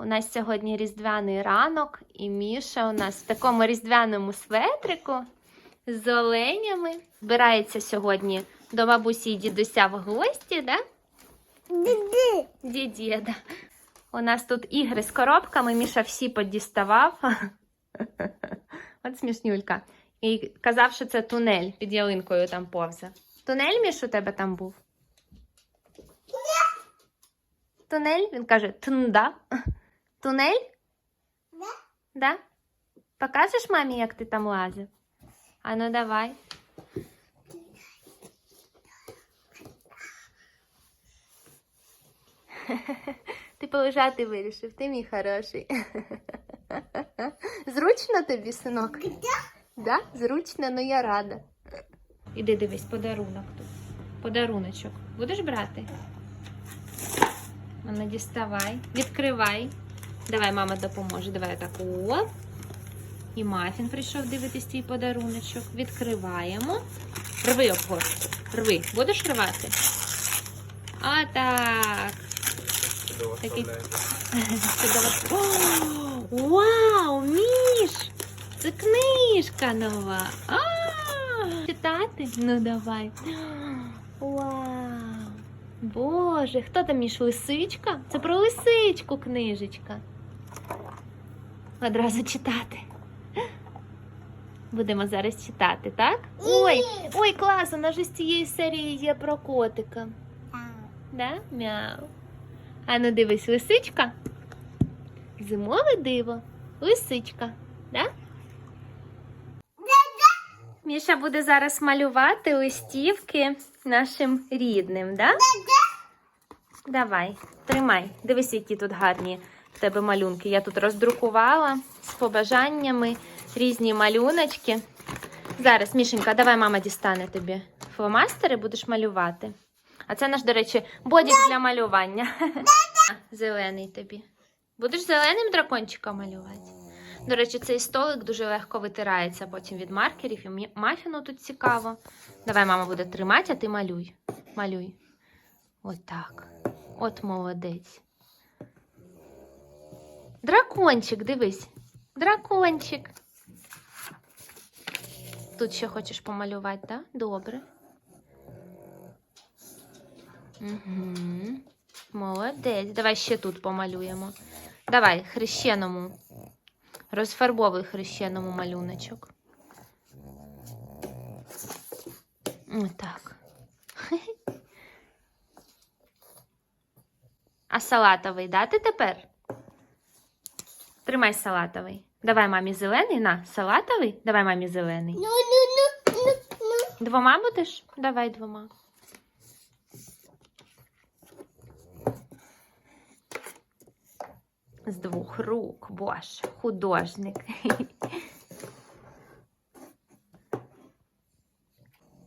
У нас сьогодні різдвяний ранок, і Міша у нас в такому різдвяному светрику з оленями. Збирається сьогодні до бабусі і дідуся в гості, да? Дідєда. У нас тут ігри з коробками, Міша всі подіставав. От смішнюлька. І казав, що це тунель під ялинкою там повзе. Тунель, Міш, у тебе там був? Тунель? Він каже, тнда. Тунель? Да. Да? Покажеш мамі, як ти там лазив? А ну давай. Ти полежати вирішив, ти мій хороший. Зручно тобі, синок? Да? Зручно, ну я рада. Іди дивись, подарунок тут. Подаруночок. Будеш брати? Ну, діставай. Відкривай. Давай, мама допоможе. Давай так. О. І мафін прийшов дивитись твій подаруночок. Відкриваємо. Рви обгор. Рви. Будеш рвати? А так. О, Вау, Міш! Це книжка нова. А, читати? Ну давай. Вау! Боже, хто там між лисичка? Це про лисичку книжечка. Одразу читати. Будемо зараз читати, так? Ой, ой, клас, у нас же з цієї серії є про котика. Да? Мяу. А ну дивись, лисичка. Зимове диво. Лисичка. Да? Міша буде зараз малювати листівки нашим рідним, да? Давай, тримай. Дивись, які тут гарні в тебе малюнки. Я тут роздрукувала з побажаннями різні малюночки. Зараз, Мішенька, давай мама дістане тобі фломастери, будеш малювати. А це наш, до речі, бодік для малювання. Зелений тобі. Будеш зеленим дракончика малювати? До речі, цей столик дуже легко витирається потім від маркерів. І мафіну тут цікаво. Давай, мама буде тримати, а ти малюй. Малюй. Отак. От молодець. Дракончик, дивись. Дракончик. Тут ще хочеш помалювати, так? Добре. Угу. Молодець. Давай ще тут помалюємо. Давай, хрещеному. Розфарбовуй хрещеному малюночок. Отак. А салатовий дати тепер? Тримай салатовий. Давай мамі зелений. На, салатовий. Давай мамі зелений. Ну, ну, ну, ну, ну. Двома будеш? Давай двома. З двох рук, боже, художник.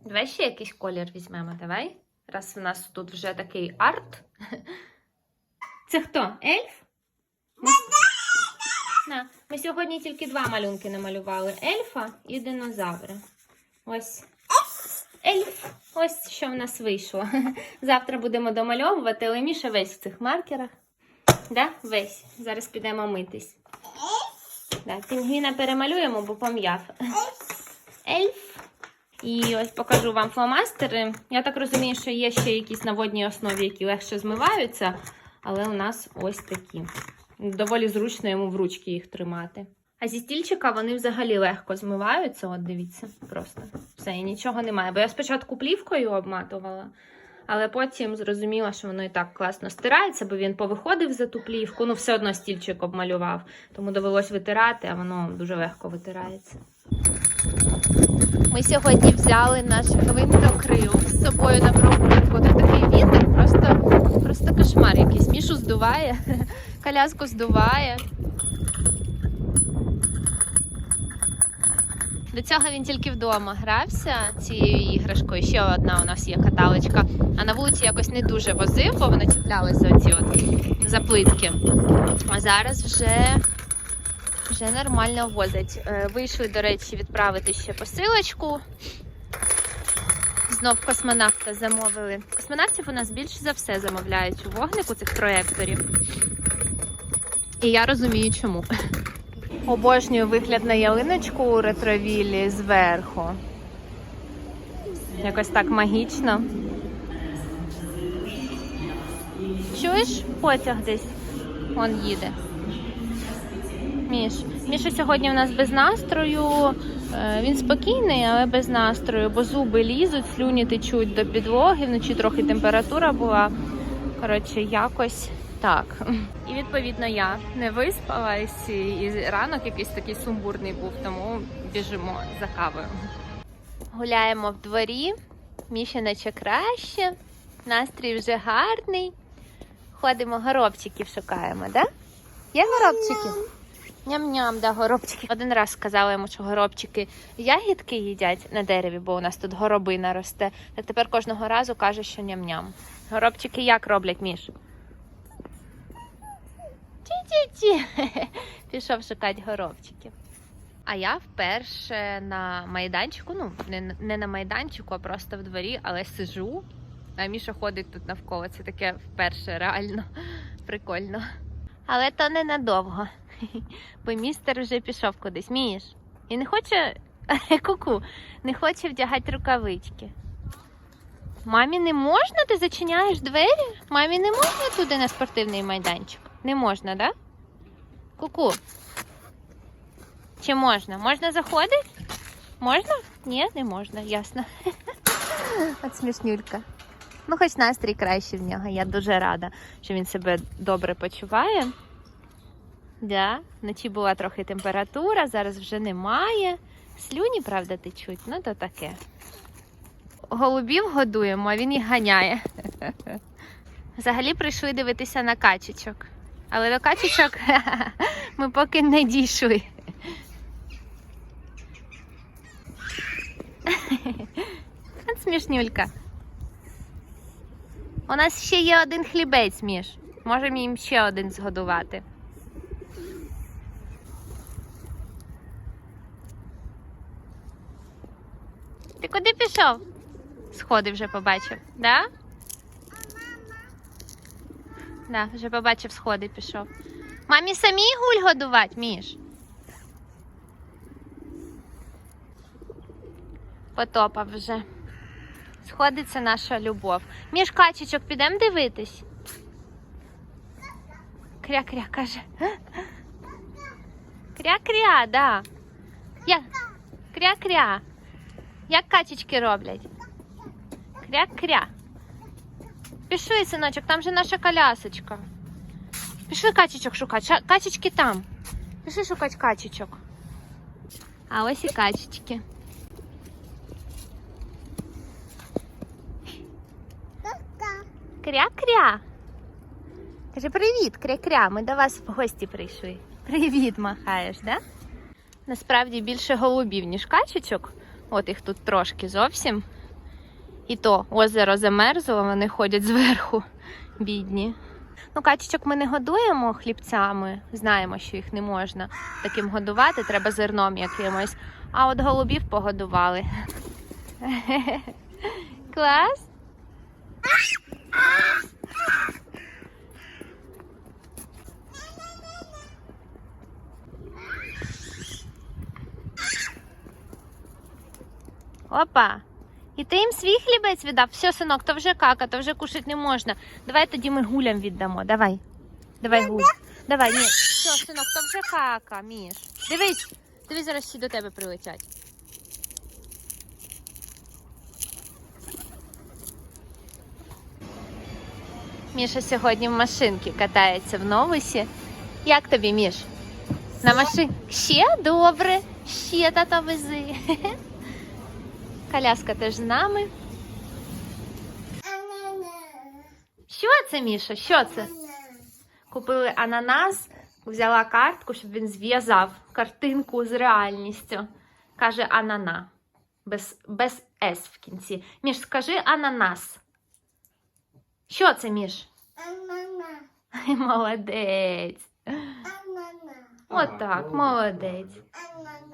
Давай ще якийсь колір візьмемо, давай. Раз у нас тут вже такий арт. Це хто? Ельф? Ми... Сьогодні тільки два малюнки намалювали: ельфа і динозавра. Ось. Ельф. Ось що в нас вийшло. Завтра будемо домальовувати, але Міша весь в цих маркерах. Да? Весь. Зараз підемо митись. Да, пінгвіна перемалюємо, бо пом'яв. Ельф. І ось покажу вам фломастери. Я так розумію, що є ще якісь на водній основі, які легше змиваються, але у нас ось такі. Доволі зручно йому в ручки їх тримати. А зі стільчика вони взагалі легко змиваються. От дивіться, просто все, і нічого немає. Бо я спочатку плівкою обматувала, але потім зрозуміла, що воно і так класно стирається, бо він повиходив за ту плівку. Ну, все одно стільчик обмалював, тому довелось витирати, а воно дуже легко витирається. Ми сьогодні взяли наш гвинтокрил з собою на прогулянку. Тут такий вітер, просто, просто кошмар якийсь. Мішу здуває, коляску здуває. До цього він тільки вдома грався цією іграшкою. Ще одна у нас є каталочка. А на вулиці якось не дуже возив, бо вони цеплялись за ці от заплитки. А зараз вже, вже нормально возить. Е, Вийшли, до речі, відправити ще посилочку. Знов космонавта замовили. Космонавтів у нас більше за все замовляють у вогнику цих проєкторів. І я розумію, чому. Обожнюю вигляд на ялиночку у ретровілі зверху. Якось так магічно. Чуєш потяг десь? Вон їде. Міш. Міша сьогодні у нас без настрою. Е, Він спокійний, але без настрою, бо зуби лізуть, слюні течуть до підлоги, вночі трохи температура була. Коротше, якось так. І відповідно я не виспалась, і- ранок якийсь такий сумбурний був, тому біжимо за кавою. Гуляємо в дворі, Міші наче краще, настрій вже гарний. Ходимо, горобчиків шукаємо, да? Є горобчики? Ням-ням, да, горобчики. Один раз сказала йому, що горобчики ягідки їдять на дереві, бо у нас тут горобина росте. Так тепер кожного разу каже, що ням-ням. Горобчики як роблять, Міш? Ті-ті-ті. Пішов шукати горобчиків. А я вперше на майданчику, ну не, не на майданчику, а просто в дворі, але сижу. А Міша ходить тут навколо. Це таке вперше реально прикольно. Але то ненадовго. Бо містер вже пішов кудись. Міш. І не хоче ку-ку, не хоче вдягати рукавички. Мамі не можна? Ти зачиняєш двері? Мамі не можна туди на спортивний майданчик? Не можна, да? Ку-ку. Чи можна? Можна заходити? Можна? Ні, не можна, ясно. От смішнюлька. Ну, хоч настрій кращий в нього. Я дуже рада, що він себе добре почуває. Да, вночі була трохи температура, зараз вже немає. Слюні, правда, течуть, ну то таке. Голубів годуємо, а він їх ганяє. Взагалі прийшли дивитися на качечок. Але до качечок ми поки не дійшли. От смішнюлька. У нас ще є один хлібець, Міш. Можемо їм ще один згодувати. Ти куди пішов? Сходи вже побачив, да? Да, вже побачив сходи пішов. Мамі самій гуль годувати, Міш. Потопав вже. Сходи це наша любов. Між качечок підемо дивитись. Кря-кря каже. Кря-кря, да. Кря-кря. Як качечки роблять? Кря-кря. Пішли, синочок, там же наша колясочка. Пішли качечок шукати. Ша- Качечки там. Пішли шукати качечок. А ось і качечки. Кря-кря. Каже, привіт, кря-кря. Ми до вас в гості прийшли. Привіт, махаєш, да? Насправді більше голубів, ніж качечок. От їх тут трошки зовсім. І то озеро замерзло, вони ходять зверху, бідні. Ну, качечок ми не годуємо хлібцями, знаємо, що їх не можна таким годувати, треба зерном якимось. А от голубів погодували. Клас! Опа. І ти їм свій хлібець віддав. Все, синок, то вже кака, то вже кушати не можна. Давай тоді ми гулям віддамо. Давай. Давай гуль. Давай, ні. Все, синок, то вже кака, Міш. Дивись, дивись, зараз всі до тебе прилетять. Міша сьогодні в машинці катається в новусі. Як тобі, Міш? На машині? Ще добре. Ще тата вези. Коляска теж з нами. Що це, Міша? Що це? Купили ананас, взяла картку, щоб він зв'язав картинку з реальністю. Каже анана. Без, без С в кінці. Міш, скажи ананас. Що це, Міш? Анана. Молодець. Анана. Отак, молодець. Анана.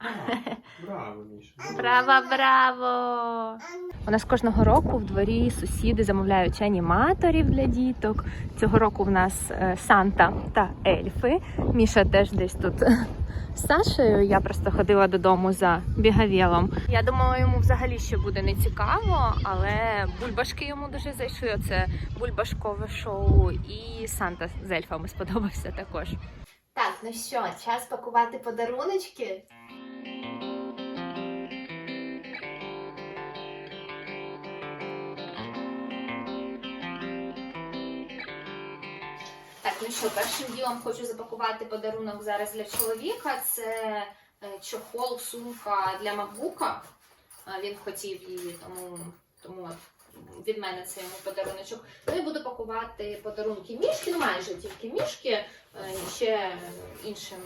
Браво, Міша. Браво, браво! У нас кожного року в дворі сусіди замовляють аніматорів для діток. Цього року в нас е, Санта та ельфи. Міша теж десь тут з Сашею. Я просто ходила додому за бігавілом. Я думала, йому взагалі ще буде не цікаво, але бульбашки йому дуже зайшли. Оце бульбашкове шоу, і Санта з ельфами сподобався також. Так, ну що, час пакувати подаруночки. Ну що, першим ділом хочу запакувати подарунок зараз для чоловіка. Це е, чохол, сумка для макбука. Він хотів її, тому, тому від мене це йому подаруночок. Ну і буду пакувати подарунки мішки, ну майже тільки мішки, е, ще іншим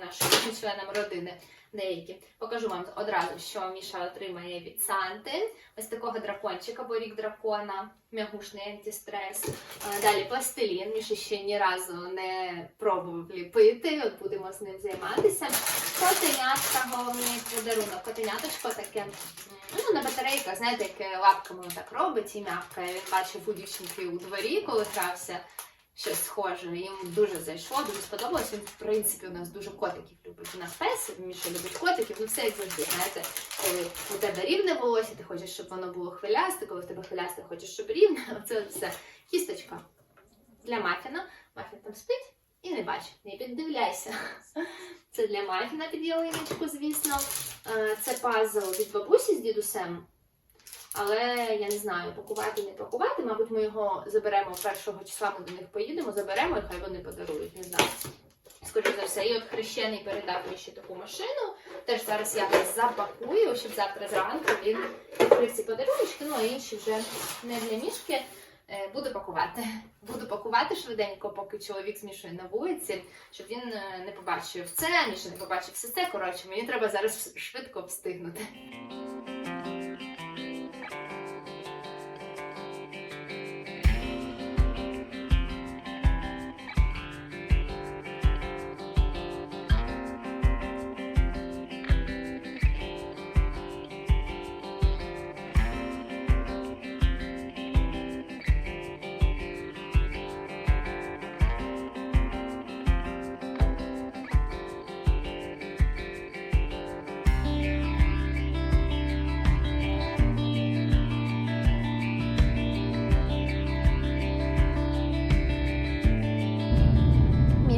нашим членам родини. Деякі покажу вам одразу, що Міша отримає від Санти. Ось такого дракончика, бо рік дракона, м'ягушний антистрес. Е, Далі пластилін. Міша ще ні разу не пробував ліпити. От будемо з ним займатися. Котенятка, головний подарунок. Котеняточко таке ну, на батарейках, знаєте, яке лапками так робить і м'яке. Він бачив у дівчинки у дворі, коли грався. Щось схоже, їм дуже зайшло, дуже сподобалось. Він, в принципі, у нас дуже котиків любить. У нас пес, Міша любить котиків, ну все як завжди. Знаєте, коли у тебе рівне волосся, ти хочеш, щоб воно було хвилясте, коли в тебе хвилясте, хочеш, щоб рівне. Оце все. Кісточка для мафіна. Мафін там спить і не бачить, не піддивляйся. Це для мафіна під ялиночку, звісно. Е, Це пазл від бабусі з дідусем. Але я не знаю, пакувати, не пакувати. Мабуть, ми його заберемо першого числа, ми до них поїдемо, заберемо і хай вони подарують, не знаю. Скоріше за все, і от хрещений передав мені ще таку машину. Теж зараз я запакую, щоб завтра зранку він відкрив ці подарунки, ну а інші вже не для мішки. Е, Буду пакувати. Буду пакувати швиденько, поки чоловік змішує на вулиці, щоб він е, не побачив це, ніж не побачив все це. Коротше, мені треба зараз швидко встигнути.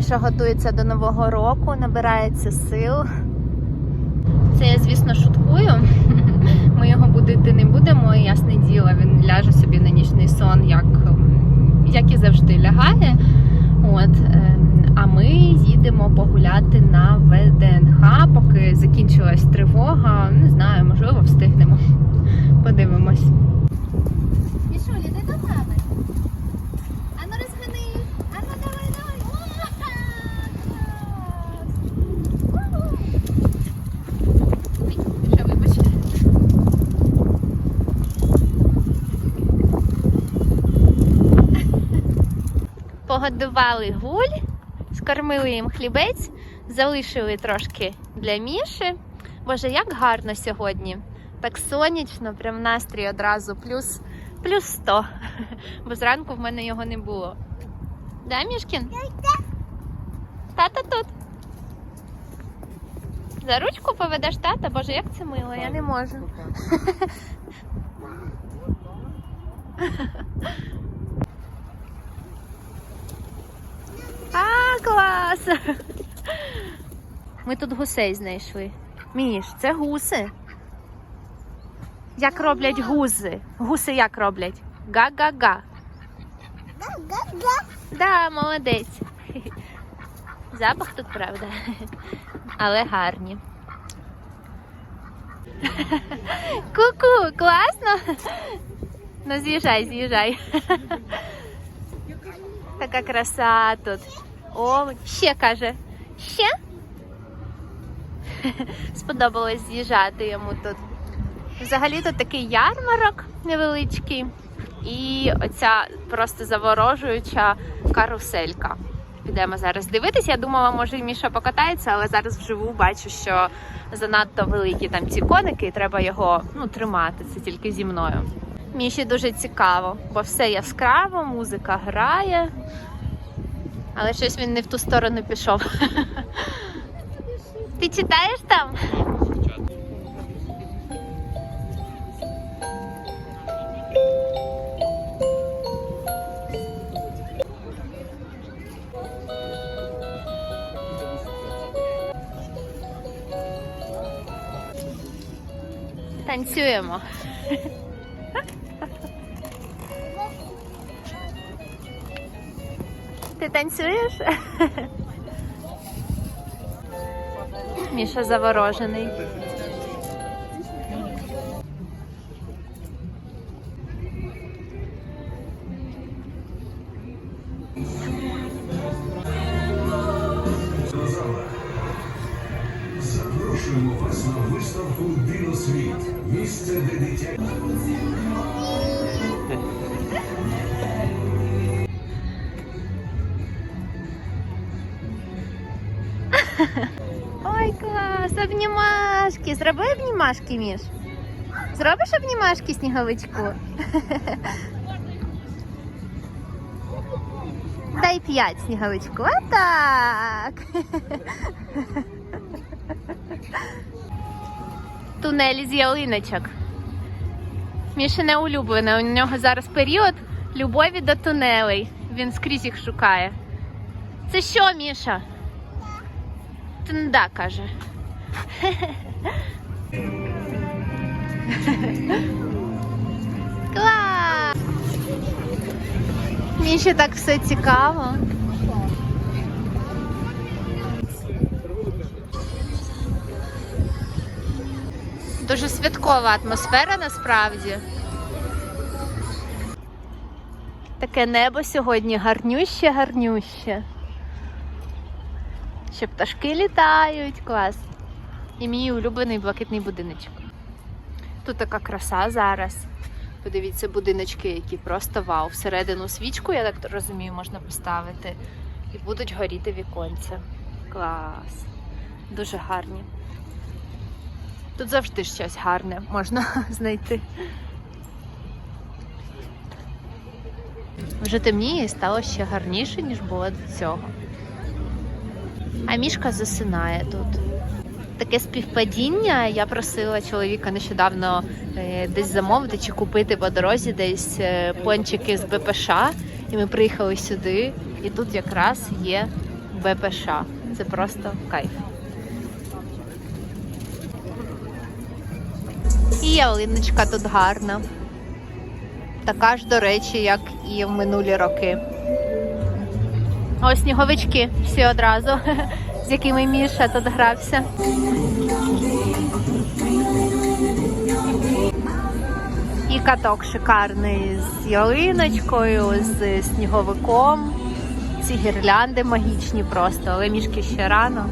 Міша готується до нового року, набирається сил. Це я, звісно, шуткую. Ми його будити не будемо, ясне діло, він ляже собі на нічний сон, як, як і завжди лягає. От, ем, а ми їдемо погуляти на ВДНХ, поки закінчилась тривога. Не знаю, можливо, встигнемо. Подивимось. Мішулі, де до мами? Ану розгини. Ану давай, давай. Ой, Міша, вибач. Погодували гуль, скормили їм хлібець, залишили трошки для Міші. Боже, як гарно сьогодні. Так сонячно, прям настрій одразу плюс, плюс 100. Бо зранку в мене його не було. Да, Мішкін? Тата тут. За ручку поведеш тата? Боже, як це мило, я не можу. А, клас! Ми тут гусей знайшли. Міш, це гуси. Як роблять гузи? Гуси як роблять? Га-га-га. Га-га-га. Да, молодець. Запах тут, правда. Але гарні. Ку-ку, класно. Ну, з'їжджай, з'їжджай. Така краса тут. О, ще каже. Ще? Сподобалось з'їжджати йому тут. Взагалі тут такий ярмарок невеличкий. І оця просто заворожуюча каруселька. Підемо зараз дивитися. Я думала, може і Міша покатається, але зараз вживу бачу, що занадто великі там ці коники, і треба його ну, тримати. Це тільки зі мною. Міші дуже цікаво, бо все яскраво, музика грає. Але щось він не в ту сторону пішов. Ти читаєш там? Танцюємо. Ти танцюєш? Міша заворожений. Ой, клас! Обнімашки! Зроби обнімашки, Міш. Зробиш обнімашки сніговичку? Дай п'ять сніговичку. Отак. Тунель з ялиночок. Мішине улюблене. У нього зараз період любові до тунелей. Він скрізь їх шукає. Це що, Міша? Тнда, каже. Клас! Мені ще так все цікаво. Дуже святкова атмосфера насправді. Таке небо сьогодні гарнюще, гарнюще. Ще пташки літають, клас. І мій улюблений блакитний будиночок. Тут така краса зараз. Подивіться, будиночки, які просто вау. Всередину свічку, я так розумію, можна поставити. І будуть горіти віконця. Клас. Дуже гарні. Тут завжди щось гарне можна знайти. Вже темніє і стало ще гарніше, ніж було до цього. А мішка засинає тут. Таке співпадіння. Я просила чоловіка нещодавно е, десь замовити чи купити по дорозі десь е, пончики з БПШ. І ми приїхали сюди, і тут якраз є БПШ. Це просто кайф. І ялиночка тут гарна. Така ж, до речі, як і в минулі роки. Ось сніговички всі одразу, з якими Міша тут грався. І каток шикарний з ялиночкою, з сніговиком. Ці гірлянди магічні просто, але мішки ще рано.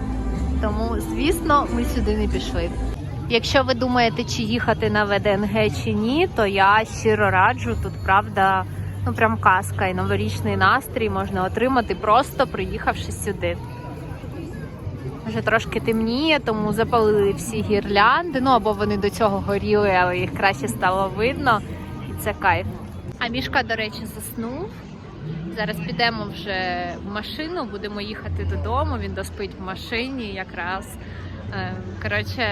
Тому, звісно, ми сюди не пішли. Якщо ви думаєте, чи їхати на ВДНГ чи ні, то я щиро раджу. Тут правда, ну прям казка і новорічний настрій можна отримати, просто приїхавши сюди. Вже трошки темніє, тому запалили всі гірлянди. Ну або вони до цього горіли, але їх краще стало видно. І це кайф. А мішка, до речі, заснув. Зараз підемо вже в машину, будемо їхати додому. Він доспить в машині якраз. Е, Коротше,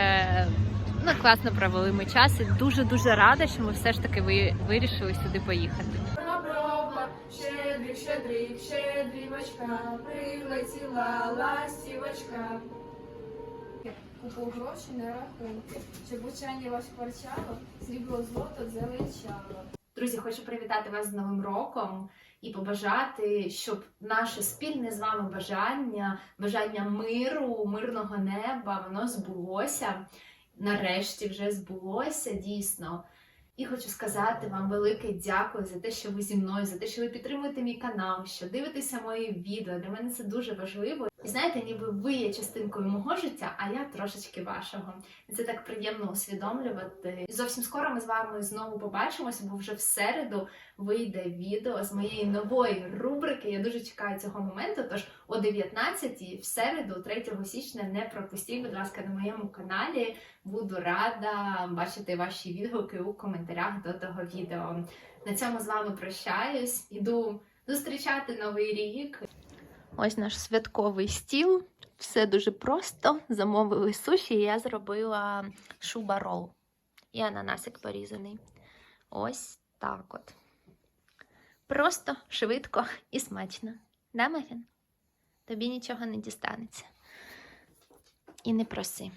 ну класно провели ми час і дуже дуже рада, що ми все ж таки ви- вирішили сюди поїхати. Щедрик, щедрик, щедрівочка, прилетіла ластівочка. Купу гроші на рахунку, щоб учання вас парчало, срібло злото зеленчало. Друзі, хочу привітати вас з Новим роком і побажати, щоб наше спільне з вами бажання, бажання миру, мирного неба, воно збулося. Нарешті вже збулося дійсно. І хочу сказати вам велике дякую за те, що ви зі мною, за те, що ви підтримуєте мій канал, що дивитеся мої відео. Для мене це дуже важливо. І знаєте, ніби ви є частинкою мого життя, а я трошечки вашого. І це так приємно усвідомлювати. І зовсім скоро ми з вами знову побачимося, бо вже в середу вийде відео з моєї нової рубрики. Я дуже чекаю цього моменту. Тож о 19 в середу, 3 січня, не пропустіть, будь ласка, на моєму каналі. Буду рада бачити ваші відгуки у коментарях до того відео. На цьому з вами прощаюсь. Іду зустрічати новий рік. Ось наш святковий стіл. Все дуже просто. Замовили суші, і я зробила шуба рол. І ананасик порізаний. Ось так от. Просто, швидко і смачно. Да, Мафін? Тобі нічого не дістанеться. І не проси.